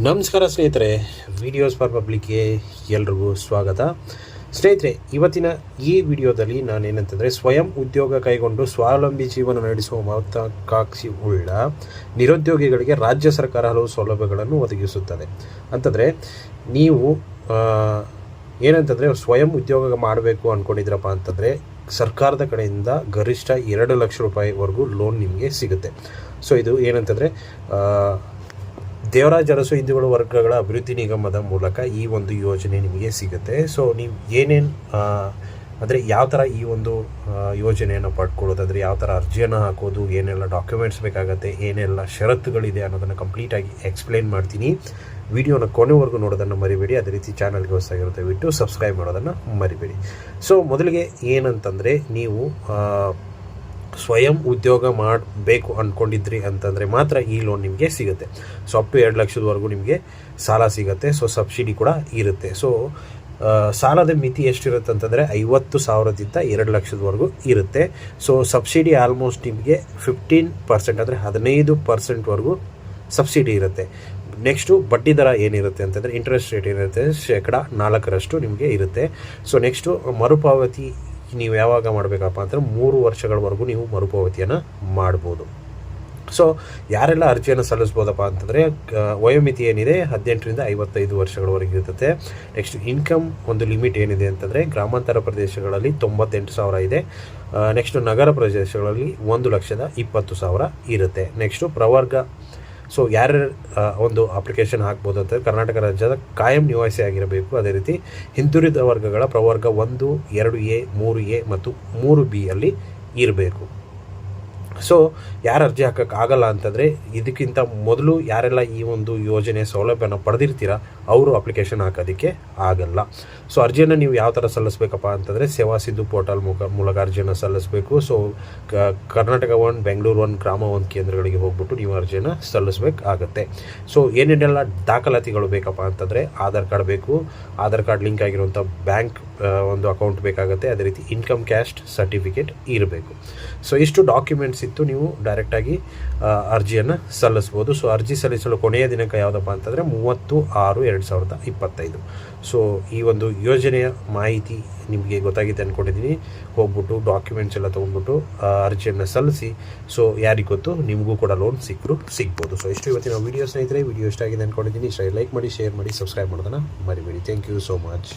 ನಮಸ್ಕಾರ ಸ್ನೇಹಿತರೆ videos for ಪಬ್ಲಿಕ್ಗೆ ಎಲ್ರಿಗೂ ಸ್ವಾಗತ. ಸ್ನೇಹಿತರೆ, ಇವತ್ತಿನ ಈ ವಿಡಿಯೋದಲ್ಲಿ ನಾನೇನಂತಂದರೆ, ಸ್ವಯಂ ಉದ್ಯೋಗ ಕೈಗೊಂಡು ಸ್ವಾವಲಂಬಿ ಜೀವನ ನಡೆಸುವ ಮಹತ್ವಾಕಾಂಕ್ಷಿ ಉಳ್ಳ ನಿರುದ್ಯೋಗಿಗಳಿಗೆ ರಾಜ್ಯ ಸರ್ಕಾರ ಹಲವು ಸೌಲಭ್ಯಗಳನ್ನು ಒದಗಿಸುತ್ತದೆ. ಅಂತಂದರೆ, ನೀವು ಏನಂತಂದರೆ ಸ್ವಯಂ ಉದ್ಯೋಗ ಮಾಡಬೇಕು ಅಂದ್ಕೊಂಡಿದ್ರಪ್ಪ ಅಂತಂದರೆ, ಸರ್ಕಾರದ ಕಡೆಯಿಂದ ಗರಿಷ್ಠ ಎರಡು ಲಕ್ಷ ರೂಪಾಯಿವರೆಗೂ ಲೋನ್ ನಿಮಗೆ ಸಿಗುತ್ತೆ. ಸೊ ಇದು ಏನಂತಂದರೆ ದೇವರಾಜ ಅರಸು ಹಿಂದುಗಳ ವರ್ಗಗಳ ಅಭಿವೃದ್ಧಿ ನಿಗಮದ ಮೂಲಕ ಈ ಒಂದು ಯೋಜನೆ ನಿಮಗೆ ಸಿಗುತ್ತೆ. ಸೊ ನೀವು ಏನೇನು ಅಂದರೆ ಯಾವ ಥರ ಈ ಒಂದು ಯೋಜನೆಯನ್ನು ಪಡ್ಕೊಳ್ಳೋದು, ಅಂದರೆ ಯಾವ ಥರ ಅರ್ಜಿಯನ್ನು ಹಾಕೋದು, ಏನೆಲ್ಲ ಡಾಕ್ಯುಮೆಂಟ್ಸ್ ಬೇಕಾಗುತ್ತೆ, ಏನೆಲ್ಲ ಷರತ್ತುಗಳಿದೆ ಅನ್ನೋದನ್ನು ಕಂಪ್ಲೀಟಾಗಿ ಎಕ್ಸ್ಪ್ಲೈನ್ ಮಾಡ್ತೀನಿ. ವಿಡಿಯೋನ ಕೊನೆವರೆಗೂ ನೋಡೋದನ್ನು ಮರಿಬೇಡಿ. ಅದೇ ರೀತಿ ಚಾನಲ್ಗೆ ಹೊಸದಾಗಿರುತ್ತೆ ಬಿಟ್ಟು ಸಬ್ಸ್ಕ್ರೈಬ್ ಮಾಡೋದನ್ನು ಮರಿಬೇಡಿ. ಸೊ ಮೊದಲಿಗೆ ಏನಂತಂದರೆ ನೀವು ಸ್ವಯಂ ಉದ್ಯೋಗ ಮಾಡಬೇಕು ಅಂದ್ಕೊಂಡಿದ್ರಿ ಅಂತಂದರೆ ಮಾತ್ರ ಈ ಲೋನ್ ನಿಮಗೆ ಸಿಗುತ್ತೆ. ಸೊ ಅಪ್ ಟು ಎರಡು ಲಕ್ಷದವರೆಗೂ ನಿಮಗೆ ಸಾಲ ಸಿಗುತ್ತೆ. ಸೊ ಸಬ್ಸಿಡಿ ಕೂಡ ಇರುತ್ತೆ. ಸೊ ಸಾಲದ ಮಿತಿ ಎಷ್ಟಿರುತ್ತೆ ಅಂತಂದರೆ ಐವತ್ತು ಸಾವಿರದಿಂದ ಎರಡು ಲಕ್ಷದವರೆಗೂ ಇರುತ್ತೆ. ಸೊ ಸಬ್ಸಿಡಿ ಆಲ್ಮೋಸ್ಟ್ ನಿಮಗೆ ಫಿಫ್ಟೀನ್ ಪರ್ಸೆಂಟ್ ಅಂದರೆ ಹದಿನೈದು ಪರ್ಸೆಂಟ್ವರೆಗೂ ಸಬ್ಸಿಡಿ ಇರುತ್ತೆ. ನೆಕ್ಸ್ಟು ಬಡ್ಡಿ ದರ ಏನಿರುತ್ತೆ ಅಂತಂದರೆ ಇಂಟ್ರೆಸ್ಟ್ ರೇಟ್ ಏನಿರುತ್ತೆ ಶೇಕಡ ನಾಲ್ಕರಷ್ಟು ನಿಮಗೆ ಇರುತ್ತೆ. ಸೊ ನೆಕ್ಸ್ಟು ಮರುಪಾವತಿ ನೀವು ಯಾವಾಗ ಮಾಡಬೇಕಪ್ಪ ಅಂದರೆ ಮೂರು ವರ್ಷಗಳವರೆಗೂ ನೀವು ಮರುಪಾವತಿಯನ್ನು ಮಾಡ್ಬೋದು. ಸೊ ಯಾರೆಲ್ಲ ಅರ್ಜಿಯನ್ನು ಸಲ್ಲಿಸ್ಬೋದಪ್ಪ ಅಂತಂದರೆ ವಯೋಮಿತಿ ಏನಿದೆ ಹದಿನೆಂಟರಿಂದ ಐವತ್ತೈದು ವರ್ಷಗಳವರೆಗೆ ಇರ್ತದೆ ನೆಕ್ಸ್ಟ್ ಇನ್ಕಮ್ ಒಂದು ಲಿಮಿಟ್ ಏನಿದೆ ಅಂತಂದರೆ ಗ್ರಾಮಾಂತರ ಪ್ರದೇಶಗಳಲ್ಲಿ ತೊಂಬತ್ತೆಂಟು ಸಾವಿರ ಇದೆ. ನೆಕ್ಸ್ಟು ನಗರ ಪ್ರದೇಶಗಳಲ್ಲಿ ಒಂದು ಲಕ್ಷದ ಇಪ್ಪತ್ತು ಸಾವಿರ ಇರುತ್ತೆ. ನೆಕ್ಸ್ಟು ಪ್ರವರ್ಗ ಸೊ ಯಾರ್ಯಾರು ಒಂದು ಅಪ್ಲಿಕೇಶನ್ ಹಾಕ್ಬೋದು ಅಂತ ಕರ್ನಾಟಕ ರಾಜ್ಯದ ಕಾಯಂ ನಿವಾಸಿ ಆಗಿರಬೇಕು. ಅದೇ ರೀತಿ ಹಿಂದುಳಿದ ವರ್ಗಗಳ ಪ್ರವರ್ಗ ಒಂದು, ಎರಡು ಎ, ಮೂರು ಎ ಮತ್ತು ಮೂರು ಬಿ ಅಲ್ಲಿ ಇರಬೇಕು. ಸೊ ಯಾರು ಅರ್ಜಿ ಹಾಕೋಕ್ಕಾಗಲ್ಲ ಅಂತಂದರೆ ಇದಕ್ಕಿಂತ ಮೊದಲು ಯಾರೆಲ್ಲ ಈ ಒಂದು ಯೋಜನೆ ಸೌಲಭ್ಯನ ಪಡೆದಿರ್ತೀರ, ಅವರು ಅಪ್ಲಿಕೇಶನ್ ಹಾಕೋದಕ್ಕೆ ಆಗಲ್ಲ. ಸೊ ಅರ್ಜಿಯನ್ನು ನೀವು ಯಾವ ಥರ ಸಲ್ಲಿಸ್ಬೇಕಪ್ಪ ಅಂತಂದರೆ ಸೇವಾ ಸಿಂಧು ಪೋರ್ಟಲ್ ಮುಖ, ಮೂಲಕ ಅರ್ಜಿಯನ್ನು ಸಲ್ಲಿಸಬೇಕು. So Karnataka one Bengaluru one ಗ್ರಾಮ ಒನ್ ಕೇಂದ್ರಗಳಿಗೆ ಹೋಗ್ಬಿಟ್ಟು ನೀವು ಅರ್ಜಿಯನ್ನು ಸಲ್ಲಿಸಬೇಕಾಗತ್ತೆ. ಸೊ ಏನೇನೆಲ್ಲ ದಾಖಲಾತಿಗಳು ಬೇಕಪ್ಪ ಅಂತಂದರೆ ಆಧಾರ್ ಕಾರ್ಡ್ ಬೇಕು, ಆಧಾರ್ ಕಾರ್ಡ್ ಲಿಂಕ್ ಆಗಿರುವಂಥ ಬ್ಯಾಂಕ್ ಒಂದು ಅಕೌಂಟ್ ಬೇಕಾಗುತ್ತೆ, ಅದೇ ರೀತಿ ಇನ್ಕಮ್ ಕ್ಯಾಸ್ಟ್ ಸರ್ಟಿಫಿಕೇಟ್ ಇರಬೇಕು. ಸೊ ಇಷ್ಟು ಡಾಕ್ಯುಮೆಂಟ್ಸ್ ಇತ್ತು, ನೀವು ಡೈರೆಕ್ಟಾಗಿ ಅರ್ಜಿಯನ್ನು ಸಲ್ಲಿಸ್ಬೋದು. ಸೊ ಅರ್ಜಿ ಸಲ್ಲಿಸಲು ಕೊನೆಯ ದಿನಾಂಕ ಯಾವುದಪ್ಪ ಅಂತಂದರೆ ಮೂವತ್ತು ಆರು ಎರಡು ಸಾವಿರದ ಇಪ್ಪತ್ತೈದು. ಸೊ ಈ ಒಂದು ಯೋಜನೆಯ ಮಾಹಿತಿ ನಿಮಗೆ ಗೊತ್ತಾಗಿದೆ ಅಂದ್ಕೊಂಡಿದ್ದೀನಿ ಹೋಗ್ಬಿಟ್ಟು ಡಾಕ್ಯುಮೆಂಟ್ಸ್ ಎಲ್ಲ ತೊಗೊಂಡ್ಬಿಟ್ಟು ಅರ್ಜಿಯನ್ನು ಸಲ್ಲಿಸಿ ಸೊ ಯಾರಿಗೆ ಗೊತ್ತು, ನಿಮಗೂ ಕೂಡ ಲೋನ್ ಸಿಕ್ಕರು ಸಿಗ್ಬೋದು. ಸೊ ಇಷ್ಟು ಇವತ್ತಿನ ವೀಡಿಯೋ ಸ್ನೇಹಿತರೆ ವಿಡಿಯೋ ಇಷ್ಟ ಆಗಿದೆ ಅಂದ್ಕೊಂಡಿದ್ದೀನಿ ಇಷ್ಟ ಲೈಕ್ ಮಾಡಿ ಶೇರ್ ಮಾಡಿ ಸಬ್ಸ್ಕ್ರೈಬ್ ಮಾಡೋದನ್ನು ಮರಿಬೇಡಿ. Thank you so much